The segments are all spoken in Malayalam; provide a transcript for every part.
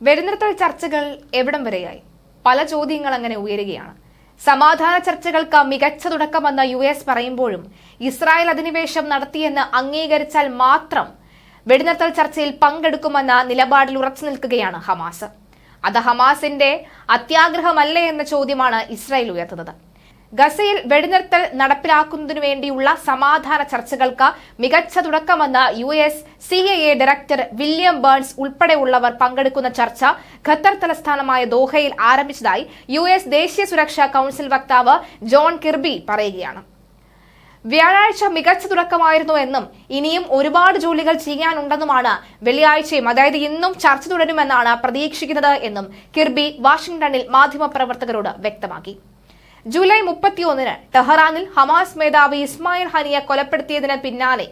വെടിനിർത്തൽ ചർച്ചകൾ എവിടം വരെയായി? പല ചോദ്യങ്ങൾ അങ്ങനെ ഉയരുകയാണ്. സമാധാന ചർച്ചകൾക്ക് മികച്ച തുടക്കമെന്ന് യു എസ് പറയുമ്പോഴും ഇസ്രായേൽ അധിനിവേശം നടത്തിയെന്ന് അംഗീകരിച്ചാൽ മാത്രം വെടിനിർത്തൽ ചർച്ചയിൽ പങ്കെടുക്കുമെന്ന നിലപാടിൽ ഉറച്ചു നിൽക്കുകയാണ് ഹമാസ്. അത് ഹമാസിന്റെ അത്യാഗ്രഹമല്ലേ എന്ന ചോദ്യമാണ് ഇസ്രായേൽ ഉയർത്തുന്നത്. ഗസയിൽ വെടിനിർത്തൽ നടപ്പിലാക്കുന്നതിനു വേണ്ടിയുള്ള സമാധാന ചർച്ചകൾക്ക് മികച്ച തുടക്കമെന്ന് U S C A A director William Burns ഉൾപ്പെടെയുള്ളവർ പങ്കെടുക്കുന്ന ചർച്ച ഖത്തർ തലസ്ഥാനമായ ദോഹയിൽ ആരംഭിച്ചതായി യു എസ് ദേശീയ സുരക്ഷാ കൌൺസിൽ വക്താവ് ജോൺ കിർബി പറയുകയാണ്. വ്യാഴാഴ്ച മികച്ച തുടക്കമായിരുന്നു എന്നും ഇനിയും ഒരുപാട് ജോലികൾ ചെയ്യാനുണ്ടെന്നുമാണ് വെള്ളിയാഴ്ചയും അതായത് ഇന്നും ചർച്ച തുടരുമെന്നാണ് പ്രതീക്ഷിക്കുന്നത് എന്നും കിർബി വാഷിംഗ്ടണിൽ മാധ്യമപ്രവർത്തകരോട് വ്യക്തമാക്കി. ജൂലൈ മുപ്പത്തിയൊന്നിന് ടെഹ്റാനിൽ ഹമാസ് മേധാവി ഇസ്മായിൽ ഹനിയെ കൊലപ്പെടുത്തിയതിന് പിന്നാലെ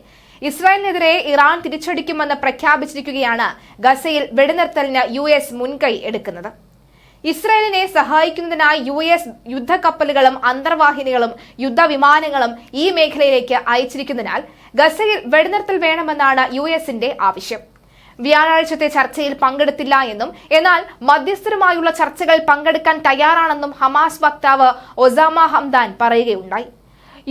ഇസ്രായേലിനെതിരെ ഇറാൻ തിരിച്ചടിക്കുമെന്ന് പ്രഖ്യാപിച്ചിരിക്കുകയാണ് ഗസയിൽ വെടിനിർത്തലിന് യു എസ് മുൻകൈ എടുക്കുന്നത്. ഇസ്രായേലിനെ സഹായിക്കുന്നതിനായി യു എസ് യുദ്ധക്കപ്പലുകളും അന്തർവാഹിനികളും യുദ്ധവിമാനങ്ങളും ഈ മേഖലയിലേക്ക് അയച്ചിരിക്കുന്നതിനാൽ ഗസയിൽ വെടിനിർത്തൽ വേണമെന്നാണ് യു എസിന്റെ ആവശ്യം. വ്യാഴാഴ്ചത്തെ ചർച്ചയിൽ പങ്കെടുത്തില്ല എന്നും എന്നാൽ മധ്യസ്ഥരുമായുള്ള ചർച്ചകൾ പങ്കെടുക്കാൻ തയ്യാറാണെന്നും ഹമാസ് വക്താവ് ഒസാമ ഹംദാൻ പറയുകയുണ്ടായി.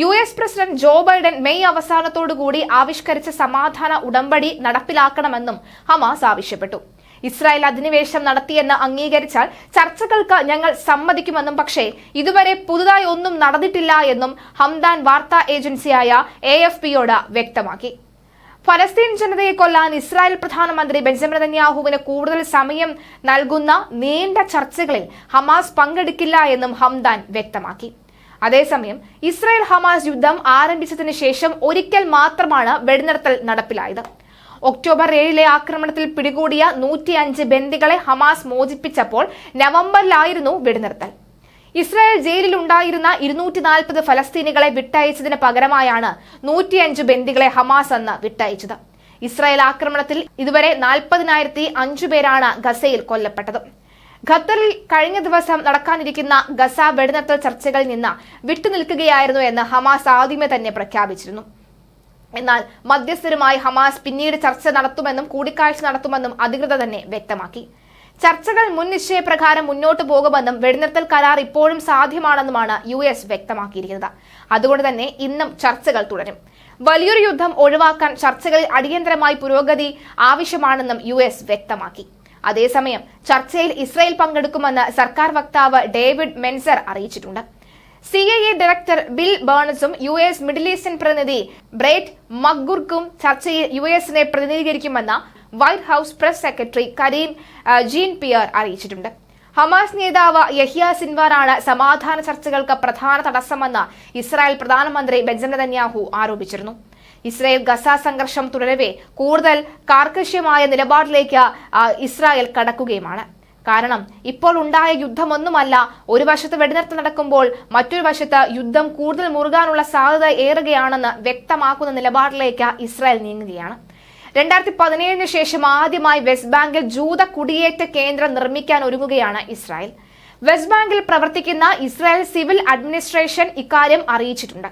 U S president Joe Biden May അവസാനത്തോടുകൂടി ആവിഷ്കരിച്ച സമാധാന ഉടമ്പടി നടപ്പിലാക്കണമെന്നും ഹമാസ് ആവശ്യപ്പെട്ടു. ഇസ്രായേൽ അധിനിവേശം നടത്തിയെന്ന് അംഗീകരിച്ചാൽ ചർച്ചകൾക്ക് ഞങ്ങൾ സമ്മതിക്കുമെന്നും പക്ഷേ ഇതുവരെ പുതുതായി ഒന്നും നടന്നിട്ടില്ല എന്നും ഹംദാൻ വാർത്താ ഏജൻസിയായ എ വ്യക്തമാക്കി. ഫലസ്തീൻ ജനതയെ കൊല്ലാൻ ഇസ്രായേൽ പ്രധാനമന്ത്രി ബെഞ്ചമിൻ നെതന്യാഹുവിന് കൂടുതൽ സമയം നൽകുന്ന നീണ്ട ചർച്ചകളിൽ ഹമാസ് പങ്കെടുക്കില്ല എന്നും ഹംദാൻ വ്യക്തമാക്കി. അതേസമയം ഇസ്രായേൽ ഹമാസ് യുദ്ധം ആരംഭിച്ചതിന് ശേഷം ഒരിക്കൽ മാത്രമാണ് വെടിനിർത്തൽ നടപ്പിലായത്. ഒക്ടോബർ ഏഴിലെ ആക്രമണത്തിൽ പിടികൂടിയ നൂറ്റിയഞ്ച് ബന്ദികളെ ഹമാസ് മോചിപ്പിച്ചപ്പോൾ നവംബറിലായിരുന്നു വെടിനിർത്തൽ. ഇസ്രായേൽ ജയിലിൽ ഉണ്ടായിരുന്ന ഇരുന്നൂറ്റി നാൽപ്പത് ഫലസ്തീനികളെ വിട്ടയച്ചതിന് പകരമായാണ് നൂറ്റിയഞ്ച് ബന്ദികളെ ഹമാസ് അന്ന് വിട്ടയച്ചത്. ഇസ്രായേൽ ആക്രമണത്തിൽ ഇതുവരെ നാൽപ്പതിനായിരത്തി അഞ്ചു പേരാണ് ഗസയിൽ കൊല്ലപ്പെട്ടത്. ഖത്തറിൽ കഴിഞ്ഞ ദിവസം നടക്കാനിരിക്കുന്ന ഗസ വെടിനിർത്തൽ ചർച്ചകളിൽ നിന്ന് വിട്ടുനിൽക്കുകയായിരുന്നു എന്ന് ഹമാസ് ആദ്യമേ തന്നെ പ്രഖ്യാപിച്ചിരുന്നു. എന്നാൽ മധ്യസ്ഥരുമായി ഹമാസ് പിന്നീട് ചർച്ച നടത്തുമെന്നും കൂടിക്കാഴ്ച നടത്തുമെന്നും അധികൃതർ തന്നെ വ്യക്തമാക്കി. ചർച്ചകൾ മുൻ നിശ്ചയപ്രകാരം മുന്നോട്ട് പോകുമെന്നും വെടിനിർത്തൽ കരാർ ഇപ്പോഴും സാധ്യമാണെന്നുമാണ് യു എസ് വ്യക്തമാക്കിയിരിക്കുന്നത്. അതുകൊണ്ട് തന്നെ ഇന്നും ചർച്ചകൾ തുടരും. വലിയൊരു യുദ്ധം ഒഴിവാക്കാൻ ചർച്ചകളിൽ അടിയന്തരമായി പുരോഗതി ആവശ്യമാണെന്നും യു എസ് വ്യക്തമാക്കി. അതേസമയം ചർച്ചയിൽ ഇസ്രായേൽ പങ്കെടുക്കുമെന്ന് സർക്കാർ വക്താവ് ഡേവിഡ് മെൻസർ അറിയിച്ചിട്ടുണ്ട്. C I A director Bill ബേണസും U S Middle Eastern പ്രതിനിധി ബ്രേറ്റ് മഗ്ഗുർക്കും ചർച്ചയിൽ യു എസിനെ പ്രതിനിധീകരിക്കുമെന്ന് White House press secretary Karine Jean Pierre അറിയിച്ചിട്ടുണ്ട്. ഹമാസ് നേതാവ് യഹിയ സിൻവാറാണ് സമാധാന ചർച്ചകൾക്ക് പ്രധാന തടസ്സമെന്ന് ഇസ്രായേൽ പ്രധാനമന്ത്രി ബെഞ്ചമിൻ നെതന്യാഹു ആരോപിച്ചിരുന്നു. ഇസ്രായേൽ ഗസ സംഘർഷം തുടരവേ കൂടുതൽ കാർക്കശ്യമായ നിലപാടിലേക്ക് ഇസ്രായേൽ കടക്കുകയുമാണ്. കാരണം ഇപ്പോൾ ഉണ്ടായ യുദ്ധമൊന്നുമല്ല ഒരു വശത്ത് വെടിനിർത്തൽ നടക്കുമ്പോൾ മറ്റൊരു വശത്ത് യുദ്ധം കൂടുതൽ മുറുകാനുള്ള സാധ്യത ഏറുകയാണെന്ന് വ്യക്തമാക്കുന്ന നിലപാടിലേക്ക് ഇസ്രായേൽ നീങ്ങുകയാണ്. രണ്ടായിരത്തി പതിനേഴിന് ശേഷം ആദ്യമായി വെസ്റ്റ് ബാങ്കിൽ ജൂത കുടിയേറ്റ കേന്ദ്രം നിർമ്മിക്കാൻ ഒരുങ്ങുകയാണ് ഇസ്രായേൽ. വെസ്റ്റ് ബാങ്കിൽ പ്രവർത്തിക്കുന്ന ഇസ്രായേൽ സിവിൽ അഡ്മിനിസ്ട്രേഷൻ ഇക്കാര്യം അറിയിച്ചിട്ടുണ്ട്.